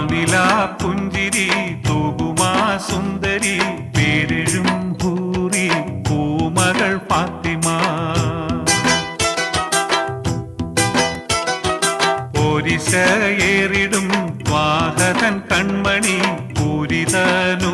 பால்நிலா புஞ்சிரி தூகுமா சுந்தரி பேரெழும் பூரி பூமகள் பாத்திமா. போரிச ஏறிடும் வாகதன் கண்மணி பூரிதனு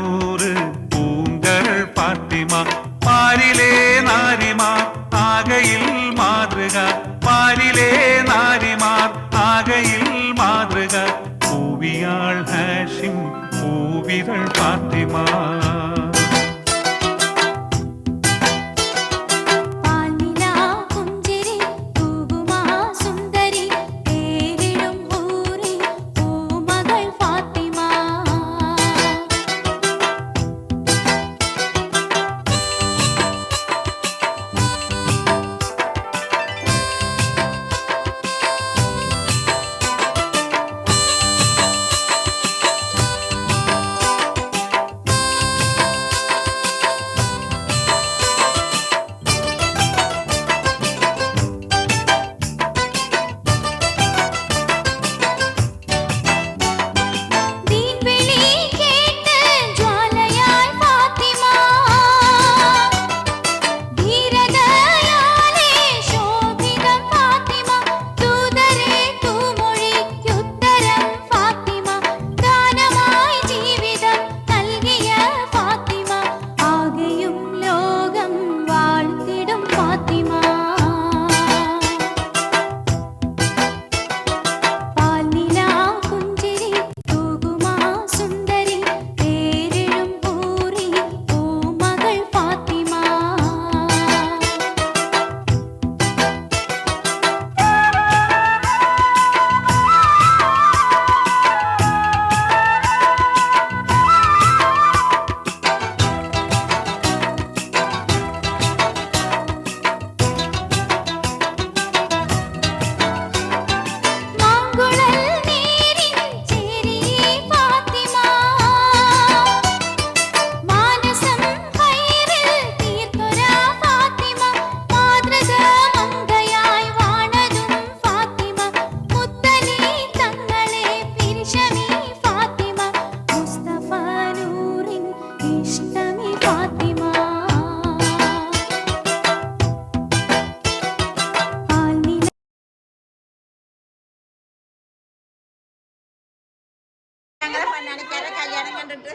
വന്നിട്ട്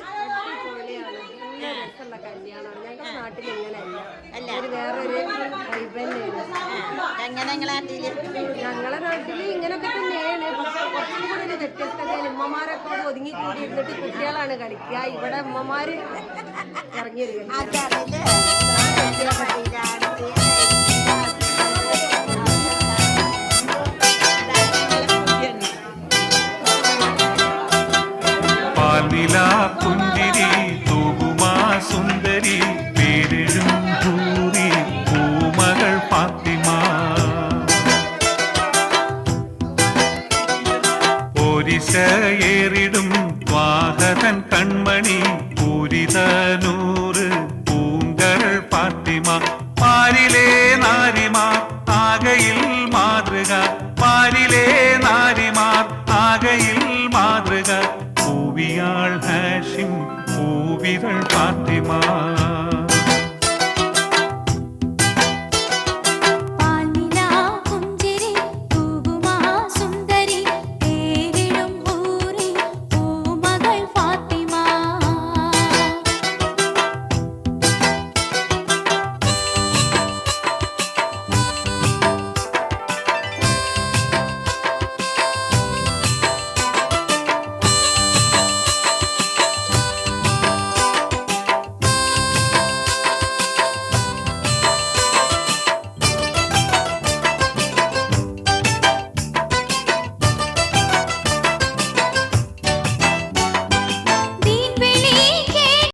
അല്ല. എങ്ങനെ ഞങ്ങളെ നാട്ടിൽ ഇങ്ങനൊക്കെ തന്നെയാണ്. പക്ഷെ കുറച്ചും കൂടി ഒരു വ്യത്യസ്തതയിൽ ഉമ്മമാരൊക്കെ ഒതുങ്ങി കൂടി ഇരുന്നിട്ട് കുട്ടികളാണ് കളിക്കുക. ഇവിടെ ഉമ്മമാര് ഇറങ്ങി വരിക. നിലാ புஞ்சிரி தூகுமா சுந்தரி பேரெழும் பூரி பூமகள் பாத்திமா. போரிச ஏறிடும் வாகதன் கண்மணி பூரித நூறு பூங்கரள் பாத்திமா. பாரிலே நாரிமா ஆகையில் மாதகா பாரிலே நாரிமா ஆகையில் மாதகா பூவியாள் விரல் பாத்திமா